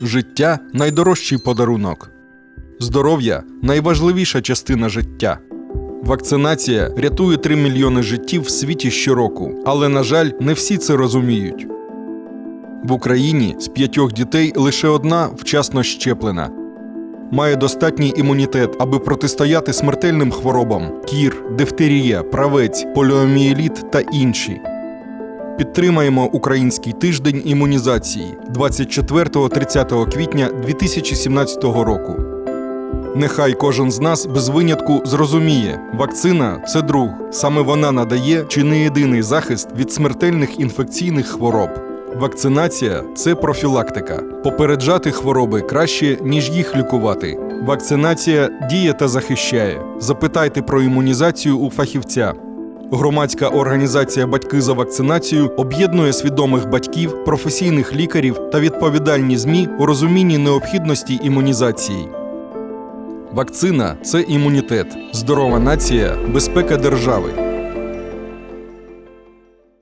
Життя найдорожчий подарунок. Здоров'я найважливіша частина життя. Вакцинація рятує 3 мільйони життів в світі щороку, але, на жаль, не всі це розуміють. В Україні з п'ятьох дітей лише одна вчасно щеплена. Має достатній імунітет, аби протистояти смертельним хворобам: кір, дифтерія, правець, поліомієліт та інші. Підтримаємо Український тиждень імунізації 24-30 квітня 2017 року. Нехай кожен з нас без винятку зрозуміє, вакцина це друг. Саме вона надає чи не єдиний захист від смертельних інфекційних хвороб. Вакцинація це профілактика. Попереджати хвороби краще, ніж їх лікувати. Вакцинація діє та захищає. Запитайте про імунізацію у фахівця. Громадська організація Батьки за вакцинацію об'єднує свідомих батьків, професійних лікарів та відповідальні ЗМІ у розумінні необхідності імунізації. Вакцина це імунітет, здорова нація, безпека держави.